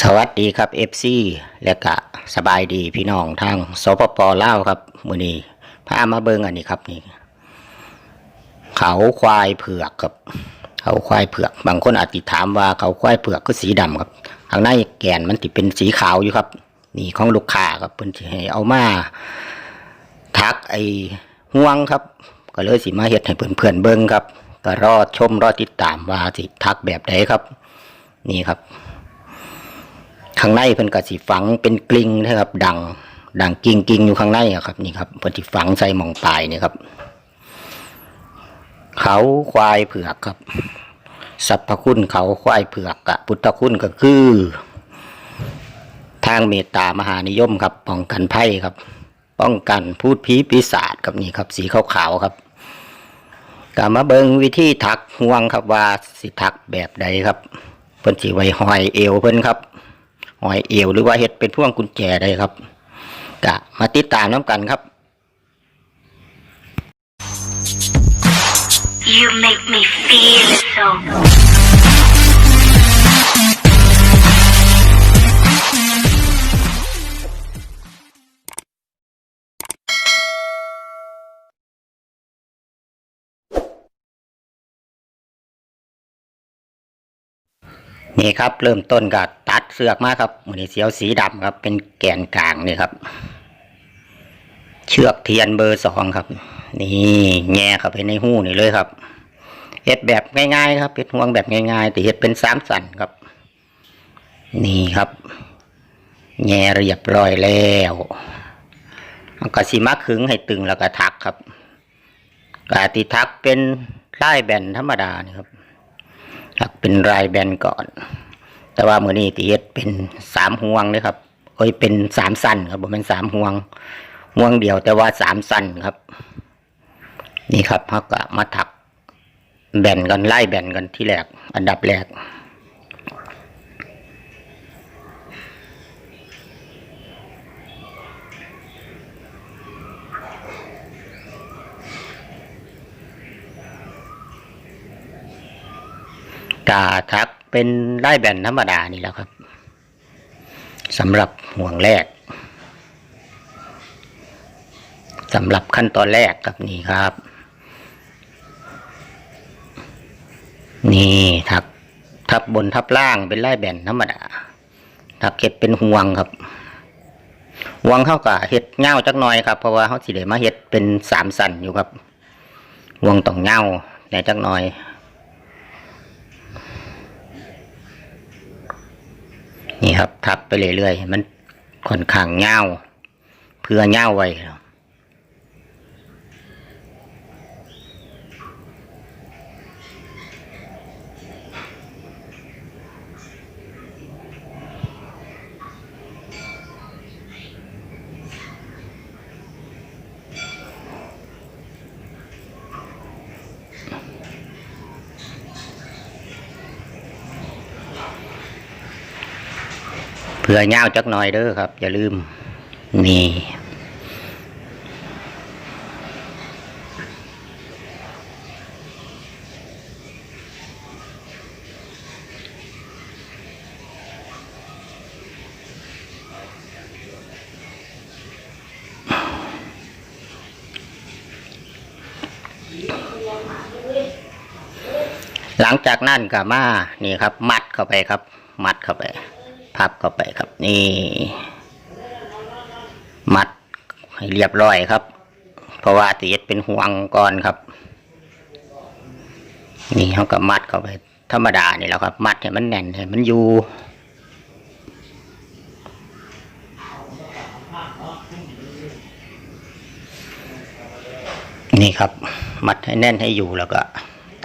สวัสดีครับ FC และกะสบายดีพี่น้องทางสปปลาวครับมือนี้พามาเบิงอันนี้ครับนี่ เขาควายเผือกครับ เขาควายเผือก บางคนอาจจะถามว่าเขาควายเผือกคือสีดำครับข้างในแกนมันติเป็นสีขาวอยู่ครับ นี่ของลูกค้าครับเพิ่นให้เอามาทักไอ้ห่วงครับ ก็เลยสิมาเฮ็ดให้เพื่อนๆเบิงครับ ก็รอชมรอติดตามว่าสิทักแบบใดครับ นี่ครับ ข้างในเพิ่นก็สิฝังเป็นกลิงนะครับ ดังดังกิ่งกิ่งอยู่ข้างในครับนี่ครับเพิ่นสิฝังใส่หมองปลายนี่ครับ เขาควายเผือกครับสรรพคุณเขาควายเผือกอะพุทธคุณก็คือ ทางเมตตามหานิยมครับ ป้องกันภัยครับ ป้องกันพูดผีปีศาจครับนี่ครับ สีขาวๆครับก็มาเบิงวิธีถักห่วงครับว่าสิถักแบบใดครับเพิ่นสิไว้ห้อยเอวเพิ่นครับ หอยเอวหรือว่าเห็ดเป็นพวงกุญแจได้ครับกะมาติดตามน้ำกันครับ You make me feel so. นี่ครับ เริ่มต้นกับตัดเสือกมาครับมือนี้เสียวสีดำครับ เป็นแกนกลางนี่ครับ เชือกเทียนเบอร์สองครับ นี่แง่เข้าไปในหูนี่เลยครับเฮ็ดแบบง่ายๆครับเฮ็ดห่วงแบบง่ายๆแต่เฮ็ดเป็นสามสันครับ นี่ครับแง่เรียบร้อยแล้วกระสีมาขึงให้ตึงแล้วก็ทักครับกาติทักเป็นไล่แบนธรรมดานี่ครับ หลักเป็นรายแบนก่อน แต่ว่ามือนี้ตีเฮ็ดเป็นสามห่วงเลยครับเอ้ยเป็นสามสั้นครับผมเป็นสามห่วงห่วงเดียวแต่ว่าสามสั้นครับ นี่ครับเขาก็มาถักแบนกันไล่แบนกันที่แรกอันดับแรก กาทักเป็นไล่แบนธรรมดานี่แล้วครับสำหรับห่วงแรกสำหรับขั้นตอนแรกครับนี่ครับ นี่ทักทับบนทับล่างเป็นไล่แบนธรรมดาทักเห็ดเป็นห่วงครับห่วงเข้ากับเห็ดเง่าจักหน่อยครับเพราะว่าเขาสิเดมาเห็ดเป็นสามสันอยู่ครับห่วงต้องเง่าแน่จักหน่อย นี่ครับ ทับไปเรื่อยๆมันค่อนข้างเงาวเพื่อเงาวไว้ครับ เพื่อเงาจักหน่อยเด้อครับ อย่าลืม นี่หลังจากนั้นก็มา นี่ครับ มัดเข้าไปครับ มัดเข้าไป พับเข้าไปครับ นี่ มัดให้เรียบร้อยครับ เพราะว่าตีดเป็นห่วงก่อนครับ นี่เขาก็มัดเข้าไป ธรรมดานี่แหล้วครับ มัดให้มันแน่นให้มันอยู่นี่ครับ มัดให้แน่นให้อยู่แล้วก็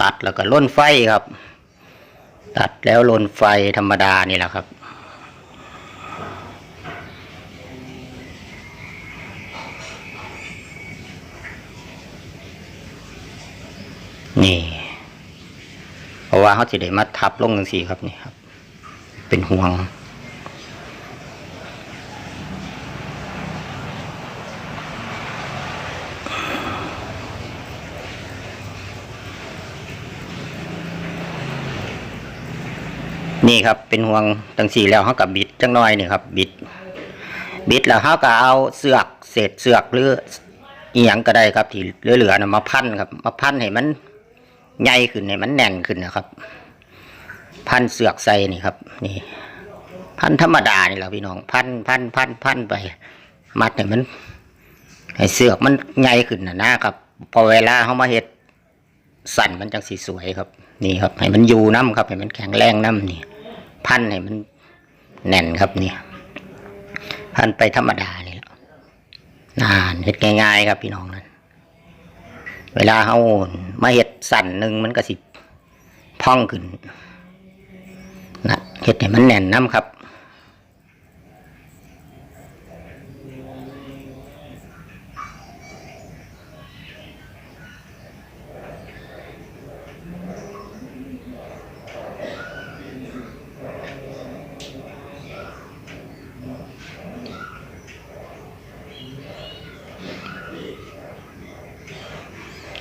ตัดแล้วก็ล่นไฟครับ ตัดแล้วล้นไฟธรรมดานี่แหละครับ นี่ เพราะว่าเขาจะได้มาทับลงจังสี่ครับนี่ครับ เป็นห่วง นี่ครับเป็นห่วงตังสี่แล้วเขากับบิดจังน้อยนี่ครับ บิด บิดแล้วเขาก็เอาเสือกเศษเสือกหรือเอียงก็ได้ครับที่เหลือๆนะมาพันครับ มาพันให้มัน ใหญ่ขึ้นให้มันแน่นขึ้นนะครับ พันเสือกใส่นี่ครับ นี่ พันธรรมดานี่แหละพี่น้อง พันพันพันพันไป มัดให้มันให้เสือกมันใหญ่ขึ้นนะนะครับพอเวลาเขามาเห็ดสั่นมันจังสีสวยครับ นี่ครับ ให้มันอยู่น้ำครับ ให้มันแข็งแรงน้ำนี่ พันให้มันแน่นครับนี่พันไปธรรมดานี่แหละนานเห็ดง่ายๆครับพี่น้องนั้น เวลาเขามาเห็ดสั่นหนึ่งมันก็สิพองขึ้นนะเห็ดให้มันแน่นน้ำครับ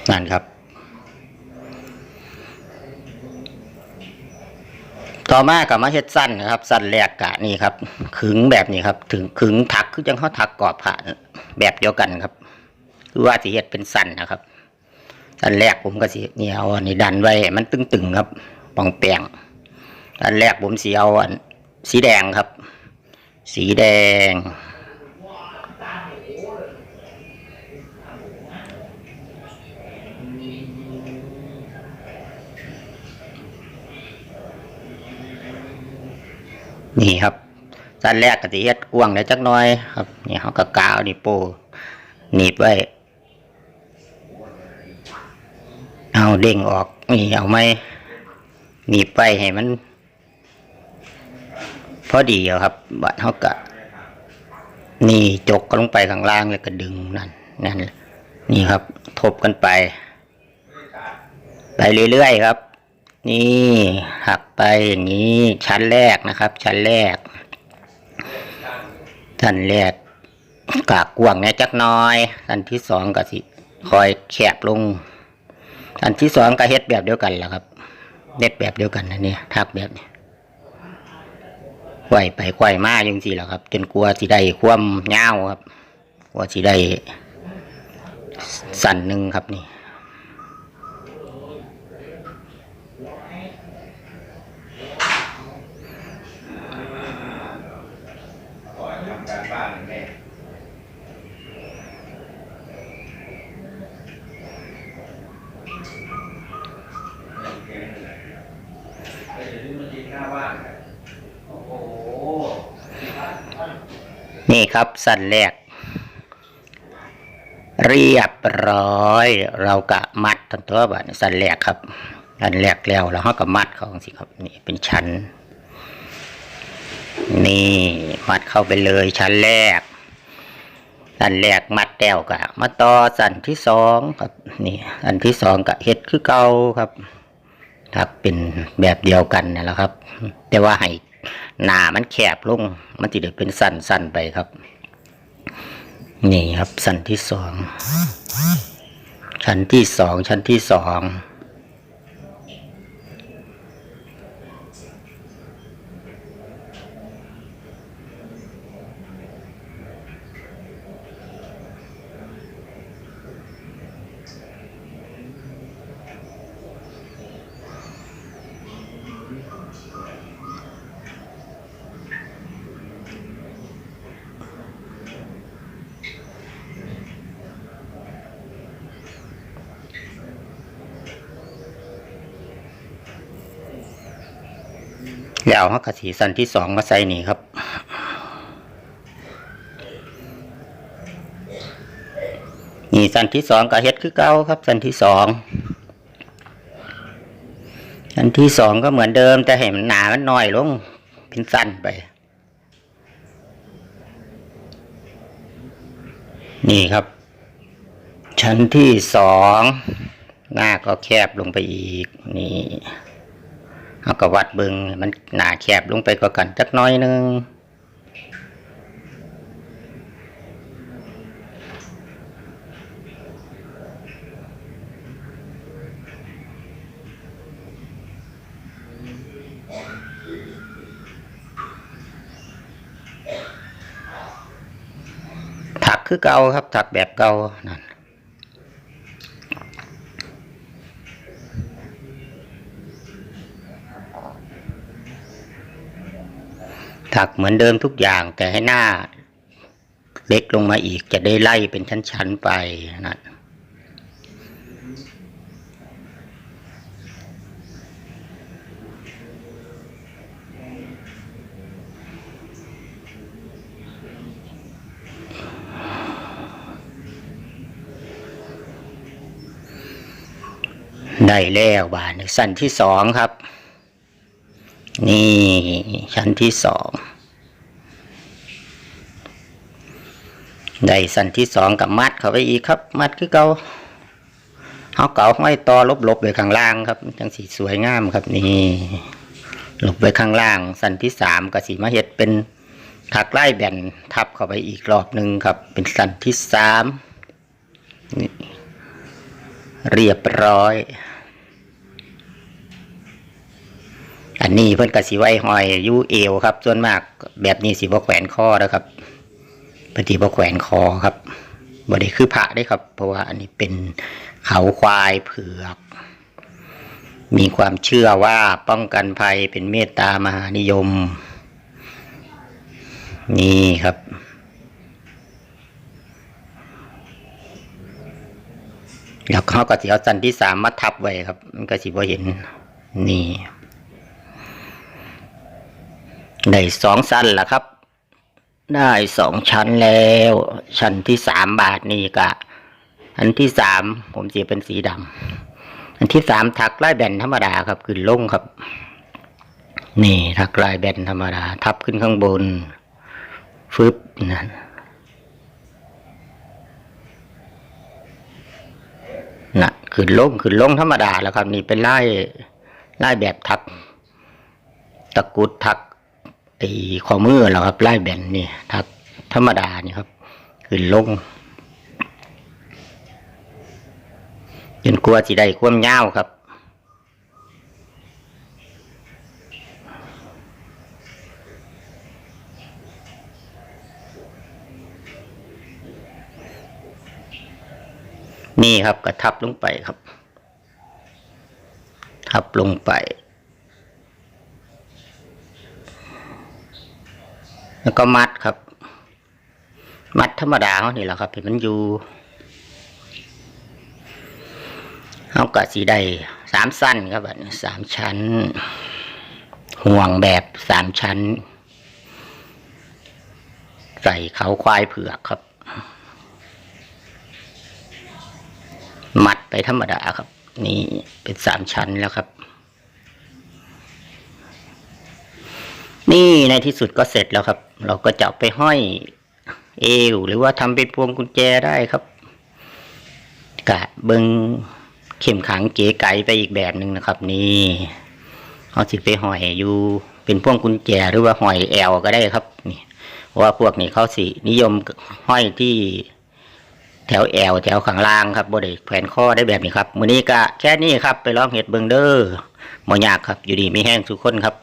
นั่นครับ ต่อมากับมาเฮ็ดสั้นนะครับ สั้นแรกกะนี่ครับ ขึงแบบนี้ครับ ถึงขึงถักคือจังเขาถักกรอบผ่านแบบเดียวกันครับคือว่าสิเฮ็ดเป็นสั้นนะครับสั้นแรกผมก็สินี่เอาอันนี้ดันไว้มันตึงๆครับปองแปงอันแรกผมสีเอาอันสีแดงครับ สีแดง นี่ครับสั้นแรกกติเฮ็ดกวางได้จักหน้อยครับนี่เขาก็กาวนี่โป้หนีบไว้ เอาเด้งออกนี่เอาไหมหนีบไปให้มัน พอดีอะครับบัดเขากะนี่จกก็ลงไปข้างล่างแล้วก็ดึงนั่นนั่นนี่ครับ ทบกันไป ไปเรื่อยๆครับ นี่หักไปอย่างนี้ชั้นแรกนะครับ ชั้นแรก ชั้นแรกกากกวางเนี่ยจักน้อยชั้นที่สองก็สิคอยแคบลงชั้นที่สองก็เฮ็ดแบบเดียวกันแหละครับเฮ็ดแบบเดียวกันนะเนี่ยทักแบบนี้ไขว่ไปไขว่มาจังสี่แหละครับ จนกลัวสิได้ความยาครับกลัวสิได้สั่นหนึ่งครับนี่ นี่ครับสั้นแรก เรียบร้อย เรากะมัดทั้งตัวบัดนี้สั้นแรกครับสั้นแรกแล้วแล้วเราก็มัดเขาสิครับนี่เป็นชั้น นี่มัดเข้าไปเลยชั้นแรกสั้นแรกมัดแต้วกะมาต่อสั้นที่สองครับนี่อันที่สองกะเฮ็ดคือเก่าครับถักเป็นแบบเดียวกันนั่แหละครับ แต่ว่าให้ หนามันแคบลง มันจะได้เป็นสั้นๆไปครับ นี่ครับ สั้นที่สองชั้นที่สองชั้นที่สอง แล้วเขากะสีสันที่สองมาใส่นี่ครับนี่สันที่สองก็เฮ็ดคือเก่าครับ สันที่สองสันที่สองก็เหมือนเดิม แต่เห็นหนามันน้อยลง เป็นสั้นไป นี่ครับ ชั้นที่สองหน้าก็แคบลงไปอีกนี่ เอากับวัดเบิงมันหนาแคบลงไปกว่กันจักน้อยนึงถักคือเก่าครับถักแบบเก่านั่น ถักเหมือนเดิมทุกอย่าง แต่ให้หน้า เล็กลงมาอีกจะได้ไล่เป็นชั้นๆไปนั่นได้แล้วบาทสั้นที่สองครับ นี่ชั้นที่สอง ได้สั้นที่สองกับมัดเข้าไปอีกครับ มัดคือเกาเอาเก่าห้อยต่อลบๆไปข้างล่างครับจังสีสวยงามครับนี่ลบไปข้างล่าง สั้นที่สามกับสีมาเห็ดเป็นถักไล่แบนทับเข้าไปอีกรอบหนึ่งครับ เป็นสั้นที่สามนี่เรียบร้อย อันนี้เพิ่นกสิไว้หอยยูเอวครับส่วนมากแบบนี้สิบ่แขวนคอนะครับ ปฏิบ่แขวนคอครับบ่ได้คือพระได้ครับ เพราะว่าอันนี้เป็นเขาควายเผือก มีความเชื่อว่าป้องกันภัยเป็นเมตตามหานิยม นี่ครับแล้วเขาก็สิเอาสันที่สามมาทับไว้ครับ มันก็สิบ่เห็น นี่ ได้สองสั้นละครับ ได้สองชั้นแล้ว ชั้นที่สามบาทนี่กะ อันที่สามผมเสียเป็นสีดำอันที่สามถักลายแบนธรรมดาครับขึ้นลงครับ นี่ถักลายแบนธรรมดา ทับขึ้นข้างบน ฟึบนั่นนะขึ้นลงขึ้นลงธรรมดาแล้วครับ นี่เป็นไล่ไล่แบบทัก ตะกุดทัก ไอ้ข้อมือแล้วครับไล่แบนนี่ทักธรรมดานี่ครับขึ้นลงจนกลัวสิได้ความยาวครับนี่ครับก็ทับลงไปครับ ทับลงไป แล้วก็มัดครับ มัดธรรมดาเขานี่แหละครับเห็นมันอยู่เขาก็สีได้สามสั้นครับแบบสามชั้น ห่วงแบบสามชั้น ใส่เขาควายเผือกครับ มัดไปธรรมดาครับ นี่เป็นสามชั้นแล้วครับ นี่ในที่สุดก็เสร็จแล้วครับ เราก็จะไปห้อยเอวหรือว่าทำเป็นพวงกุญแจได้ครับกะเบิงเข้มขังเก๋ไก๋ไปอีกแบบหนึ่งนะครับ นี่เอาสิไปห้อยอยู่เป็นพวงกุญแจหรือว่าห้อยแอวก็ได้ครับ นี่เพราะว่าพวกนี้เขาสินิยมห้อยที่แถวแอวแถวข้างล่างครับบ่ได้แขวนข้อได้แบบนี้ครับมือนี้ก็แค่นี้ครับ ไปลองเห็ดเบิงเด้อบ่ยากครับ อยู่ดีมีแห้งทุกคนครับ